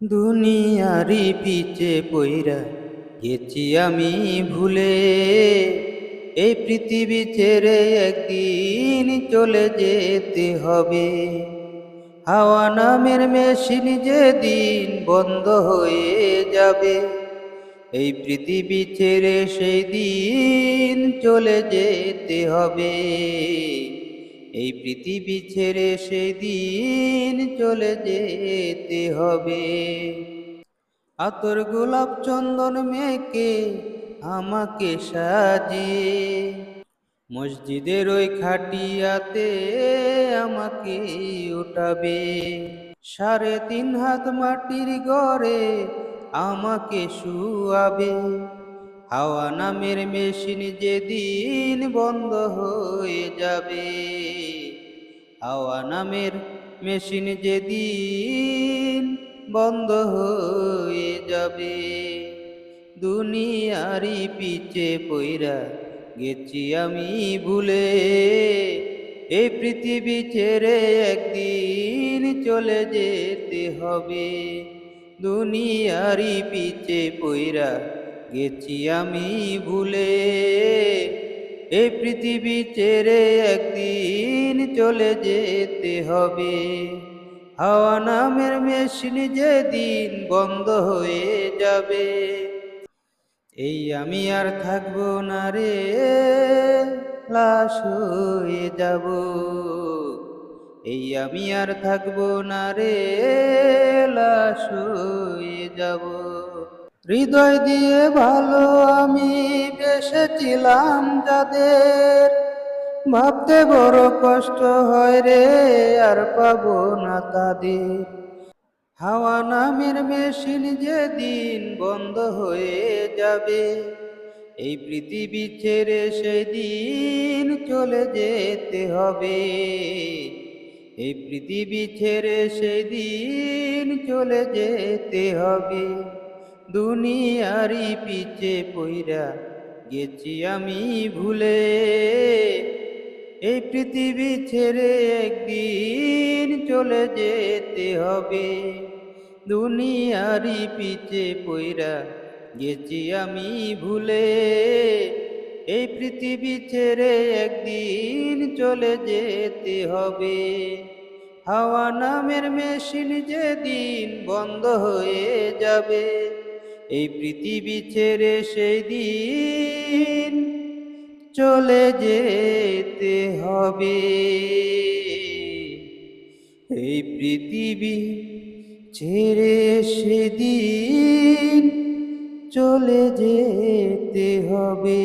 দুনিয়ারি পিছে পইরা গেছি আমি ভুলে। এই পৃথিবী ছেড়ে একদিন চলে যেতে হবে। হাওয়া নামের মেশিন যেদিন বন্ধ হয়ে যাবে। এই পৃথিবী ছেড়ে সেই দিন চলে যেতে হবে। এই পৃথিবী ছেড়ে সেদিন চলে যেতে হবে। আতর গোলাপ চন্দন মেকে আমাকে সাজিয়ে, মসজিদের ওই খাটিয়াতে আমাকে উঠাবে। সাড়ে তিন হাত মাটির গড়ে আমাকে শুয়াবে। হাওয়া নামের মেশিন যেদিন বন্ধ হয়ে যাবে, হাওয়া নামের মেশিন যেদিন বন্ধ হয়ে যাবে। দুনিয়ারি পিছে পইরা গেছি আমি ভুলে এই পৃথিবী ছেড়ে একদিন চলে যেতে হবে। দুনিয়ারি পিছে পইরা গেছি আমি ভুলে। এই পৃথিবী ছেড়ে একদিন চলে যেতে হবে। হাওয়া নামের মেশিন যেদিন বন্ধ হয়ে যাবে। এই আমি আর থাকব না রে, লাশ হয়ে যাব। এই আমি আর থাকব না রে, লাশ হয়ে যাব। হৃদয় দিয়ে ভালো আমি বেসেছিলাম যাদের। ভাবতে বড় কষ্ট হয় রে, আর পাবো না তাদের। হাওয়া নামের মেশিন যেদিন বন্ধ হয়ে যাবে, এই পৃথিবী ছেড়ে সেদিন চলে যেতে হবে। এই পৃথিবী ছেড়ে সেদিন চলে যেতে হবে। দুনিয়ারি পিছে পইরা গেছি আমি ভুলে। এই পৃথিবী ছেড়ে একদিন চলে যেতে হবে। দুনিয়ারি পিছে পইরা গেছি আমি ভুলে। এই পৃথিবী ছেড়ে একদিন চলে যেতে হবে। হাওয়া নামের মেশিন যেদিন বন্ধ হয়ে যাবে। এই পৃথিবী ছেড়ে সেই দিন চলে যেতে হবে। এই পৃথিবী ছেড়ে সেদিন চলে যেতে হবে।